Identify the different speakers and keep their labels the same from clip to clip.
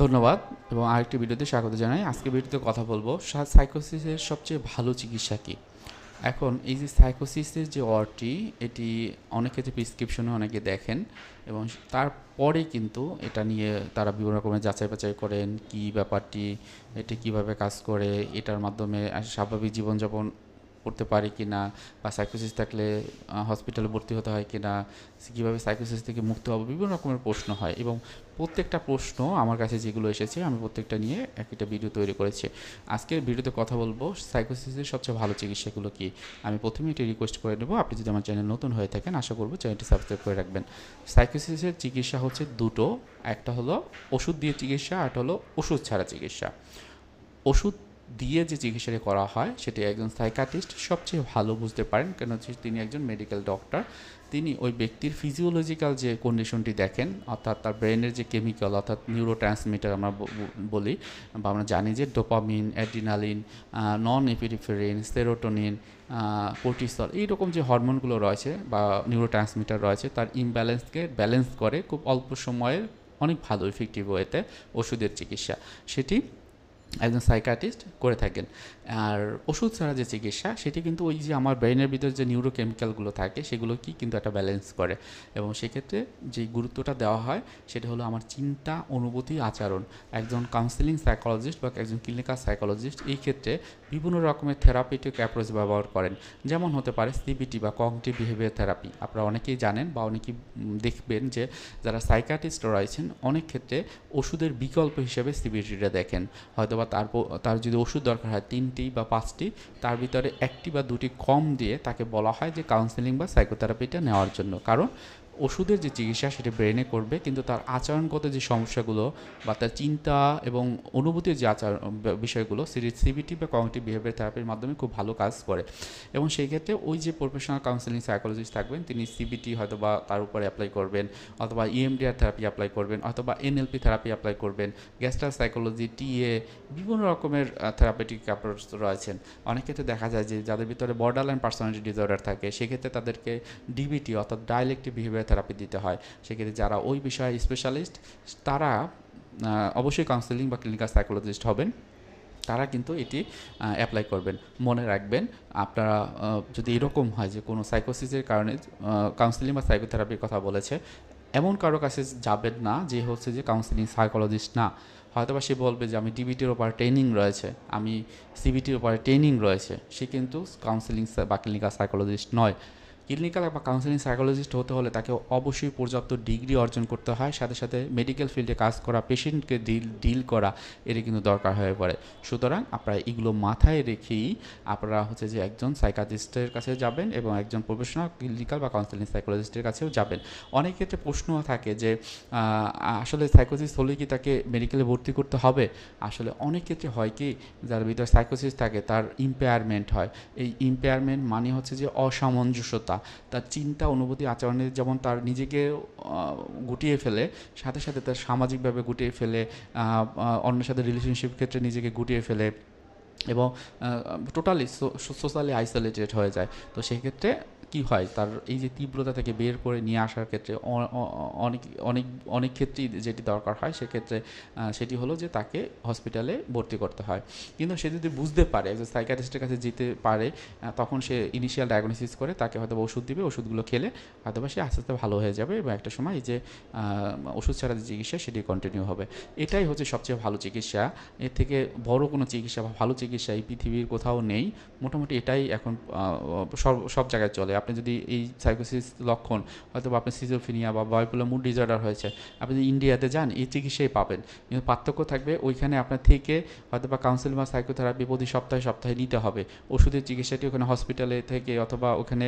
Speaker 1: ধন্যবাদ এবং আরেকটি ভিডিওতে স্বাগত জানাই। আজকে ভিডিওতে কথা বলব সাইকোসিসের সবচেয়ে ভালো চিকিৎসা কী? এখন এই যে সাইকোসিসের যে ওয়ার্ডটি, এটি অনেক ক্ষেত্রে প্রিসক্রিপশনে অনেকে দেখেন এবং তারপরে কিন্তু এটা নিয়ে তারা বিভিন্ন রকমের যাচাই বাছাই করেন, কি ব্যাপারটি, এটি কীভাবে কাজ করে, এটার মাধ্যমে স্বাভাবিক জীবনযাপন করতে পারি কি না, বা সাইকোসিস থাকলে হসপিটালে ভর্তি হতে হয় কি না কীভাবে সাইকোসিস থেকে মুক্ত হব, বিভিন্ন রকমের প্রশ্ন হয়। এবং প্রত্যেকটা প্রশ্ন আমার কাছে যেগুলো এসেছে, আমি প্রত্যেকটা নিয়ে এক একটা ভিডিও তৈরি করেছি। আজকের ভিডিওতে কথা বলব সাইকোসিসের সবচেয়ে ভালো চিকিৎসাগুলো কি? আমি প্রথমে এটি রিকোয়েস্ট করে নেব, আপনি যদি আমার চ্যানেল নতুন হয়ে থাকেন, আশা করব চ্যানেলটি সাবস্ক্রাইব করে রাখবেন। সাইকোসিসের চিকিৎসা হচ্ছে দুটো, একটা হলো ওষুধ দিয়ে চিকিৎসা, আর হলো ওষুধ ছাড়া চিকিৎসা। ওষুধ দিয়ে যে চিকিৎসাটি করা হয় সেটি একজন সাইকাটিস্ট সবচেয়ে ভালো বুঝতে পারেন। কেন হচ্ছে তিনি একজন মেডিকেল ডক্টর তিনি ওই ব্যক্তির ফিজিওলজিক্যাল যে কন্ডিশনটি দেখেন অর্থাৎ তার ব্রেনের যে কেমিক্যাল অর্থাৎ নিউরো ট্রান্সমিটার আমরা বলি বা আমরা জানি যে dopamine adrenaline non epinephrine serotonin cortisol এইরকম যে হরমোনগুলো রয়েছে বা নিউরো ট্রান্সমিটার রয়েছে তার ইমব্যালেন্সকে ব্যালেন্স করে খুব অল্প সময়ে অনেক ভালো ইফেক্টিভ ওয়েতে ওষুধের চিকিৎসা। সেটি একজন সাইকাটিস্ট করে থাকেন। আর ওষুধ ছাড়া যে চিকিৎসা, সেটি কিন্তু ওই যে আমার ব্রেনের ভিতরে যে নিউরোকেমিক্যালগুলো থাকে সেগুলো কি কিন্তু একটা ব্যালেন্স করে। এবং সেক্ষেত্রে যে গুরুত্বটা দেওয়া হয়, সেটা হলো আমার চিন্তা অনুভূতি আচরণ। একজন কাউন্সিলিং সাইকোলজিস্ট বা একজন ক্লিনিক্যাল সাইকোলজিস্ট এই ক্ষেত্রে বিভিন্ন রকমের থেরাপিটিক অ্যাপ্রোচ ব্যবহার করেন। যেমন হতে পারে সিবিটি বা কগনিটিভ বিহেভিয়ার থেরাপি আপনারা অনেকেই জানেন বা অনেকেই দেখবেন যে যারা সাইকাটিস্ট রয়েছেন, অনেক ক্ষেত্রে ওষুধের বিকল্প হিসেবে সিবিটিটা দেখেন। হয়তোবা তার তার যদি ওষুধ দরকার হয় তিনটি বা পাঁচটি, তার ভিতরে একটি বা দুটি কম দিয়ে তাকে বলা হয় যে কাউন্সেলিং বা সাইকোথেরাপিটা নেওয়ার জন্য। কারণ ওষুধের যে চিকিৎসা সেটি ব্রেনে করবে, কিন্তু তার আচরণগত যে সমস্যাগুলো বা তার চিন্তা এবং অনুভূতির যে আচার বিষয়গুলো সেটি সিবিটি বা কগনিটিভ বিহেভিয়ার থেরাপির মাধ্যমে খুব ভালো কাজ করে। এবং সেই ক্ষেত্রে ওই যে প্রফেশনাল কাউন্সেলিং সাইকোলজিস্ট থাকবেন, তিনি সিবিটি হয়তো বা তার উপরে অ্যাপ্লাই করবেন, অথবা ইএমডিআর থেরাপি অ্যাপ্লাই করবেন, অথবা এনএলপি থেরাপি অ্যাপ্লাই করবেন গ্যাস্ট্রাল সাইকোলজি টিএ বিভিন্ন রকমের থেরাপিটিক অ্যাপ্রোচ রয়েছেন। অনেক ক্ষেত্রে দেখা যায় যে যাদের ভিতরে বর্ডার লাইন পার্সোনালিটি ডিসঅর্ডার থাকে, সেক্ষেত্রে তাদেরকে ডিবিটি অর্থাৎ ডাইলেক্টিভ বিহেভিয়ার থেরাপি দিতে হয়। সেক্ষেত্রে যারা ওই বিষয়ে স্পেশালিস্ট তারা অবশ্যই কাউন্সেলিং বা ক্লিনিক্যাল সাইকোলজিস্ট হবেন। তারা কিন্তু এটি অ্যাপ্লাই করবেন। মনে রাখবেন, আপনারা যদি এরকম হয় যে কোনো সাইকোসিসের কারণে কাউন্সিলিং বা সাইকোথেরাপির কথা বলেছে, এমন কারও কাছে যাবেন না যে হচ্ছে যে কাউন্সিলিং সাইকোলজিস্ট না। হয়তোবা সে বলবে যে আমি ডিবিটির ওপর ট্রেনিং রয়েছে, আমি সিবিটির ওপরে ট্রেনিং রয়েছে। সে কিন্তু কাউন্সিলিং বা ক্লিনিক্যাল সাইকোলজিস্ট নয়। ক্লিনিক্যাল বা কাউন্সিলিং সাইকোলজিস্ট হতে হলে তাকে অবশ্যই পর্যাপ্ত ডিগ্রি অর্জন করতে হয়। সাথে সাথে মেডিকেল ফিল্ডে কাজ করা পেশেন্টকে ডিল ডিল করা এটি কিন্তু দরকার হয়ে পড়ে। সুতরাং আপনারা এগুলো মাথায় রেখেই আপনারা হচ্ছে যে একজন সাইকাটিস্টের কাছে যাবেন এবং একজন প্রফেশনাল ক্লিনিক্যাল বা কাউন্সিলিং সাইকোলজিস্টের কাছেও যাবেন। অনেক ক্ষেত্রে প্রশ্ন থাকে যে আসলে সাইকোসিস হলে কি তাকে মেডিকেলে ভর্তি করতে হবে? আসলে অনেক ক্ষেত্রে হয় কি, যার ভিতরে সাইকোসিস থাকে তার ইম্পেয়ারমেন্ট হয়। এই ইম্পেয়ারমেন্ট মানে হচ্ছে যে অসামঞ্জস্যতা। তার চিন্তা, অনুভূতি, আচরণে যেমন তার নিজেকে গুটিয়ে ফেলে, সাথে সাথে তার সামাজিকভাবে গুটিয়ে ফেলে অন্যের সাথে রিলেশনশিপ ক্ষেত্রে নিজেকে গুটিয়ে ফেলে এবং টোটালি সোশ্যালি আইসোলেটেড হয়ে যায়। তো সেই ক্ষেত্রে কি হয়? তার এই যে তীব্রতা থেকে বের করে নিয়ে আসার ক্ষেত্রে অনেক অনেক অনেক ক্ষেত্রেই যেটি দরকার হয়, সেক্ষেত্রে সেটি হলো যে তাকে হসপিটালে ভর্তি করতে হয়। কিন্তু সে যদি বুঝতে পারে একজন সাইকাটিস্টের কাছে যেতে পারে তখন সে ইনিশিয়াল ডায়াগনোসিস করে, তাকে হয়তো ওষুধ দিবে, ওষুধগুলো খেলে হয়তো সে আস্তে আস্তে ভালো হয়ে যাবে এবং একটা সময় যে ওষুধ ছাড়া যে চিকিৎসা, সেটি কন্টিনিউ হবে। এটাই হচ্ছে সবচেয়ে ভালো চিকিৎসা। এর থেকে বড় কোনো চিকিৎসা বা ভালো চিকিৎসা এই পৃথিবীর কোথাও নেই। মোটামুটি এটাই এখন সব সব জায়গায় চলে। আপনি যদি এই সাইকোসিস লক্ষণ হয়তো বা আপনার সিজোফিনিয়া বা বায়োপোলার মুড ডিসঅর্ডার হয়েছে, আপনি যদি ইন্ডিয়াতে যান, এই চিকিৎসাই পাবেন। কিন্তু পার্থক্য থাকবে ওইখানে আপনার থেকে হয়তো বা কাউন্সিল বা সাইকোথেরাপি প্রতি সপ্তাহে সপ্তাহে নিতে হবে। ওষুধের চিকিৎসাটি ওখানে হসপিটালে থেকে অথবা ওখানে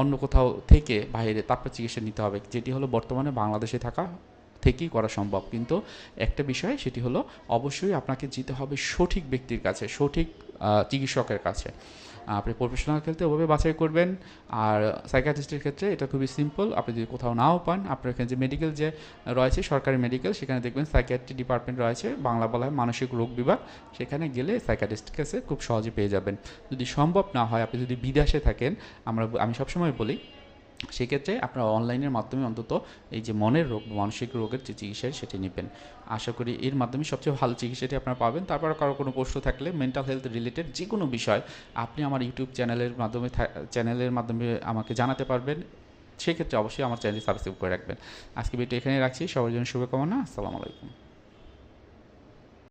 Speaker 1: অন্য কোথাও থেকে বাইরে তারপর চিকিৎসা নিতে হবে। যেটি হলো বর্তমানে বাংলাদেশে থাকা থেকেই করা সম্ভব। কিন্তু একটা বিষয়, সেটি হলো অবশ্যই আপনাকে যেতে হবে সঠিক ব্যক্তির কাছে, সঠিক চিকিৎসকের কাছে। আপনি প্রফেশনাল খেলতে ওভাবে বাছাই করবেন। আর সাইকাটিস্টের ক্ষেত্রে এটা খুবই সিম্পল আপনি যদি কোথাও নাও পান, আপনার এখানে যে মেডিকেল যে রয়েছে, সরকারি মেডিকেল সেখানে দেখবেন সাইকিয়াট্রি ডিপার্টমেন্ট রয়েছে, বাংলা বলা হয় মানসিক রোগ বিভাগ। সেখানে গেলে সাইকাটিস্টের কাছে খুব সহজে পেয়ে যাবেন। যদি সম্ভব না হয়, আপনি যদি বিদেশে থাকেন, আমরা, আমি সবসময় বলি সেক্ষেত্রে আপনারা অনলাইনের মাধ্যমে অন্তত এই যে মনের রোগ মানসিক রোগের যে চিকিৎসা সেটি নেবেন। আশা করি এর মাধ্যমে সবচেয়ে ভালো চিকিৎসাটি আপনারা পাবেন। তারপর কারও কোনো প্রশ্ন থাকলে মেন্টাল হেলথ রিলেটেড যে কোনো বিষয় আপনি আমার ইউটিউব চ্যানেলের মাধ্যমে চ্যানেলের মাধ্যমে আমাকে জানাতে পারবেন। সেক্ষেত্রে অবশ্যই আমার চ্যানেলটি সাবস্ক্রাইব করে রাখবেন। আজকে ভিডিও এখানে রাখছি। সবার জন্য শুভকামনা। আসসালামু আলাইকুম।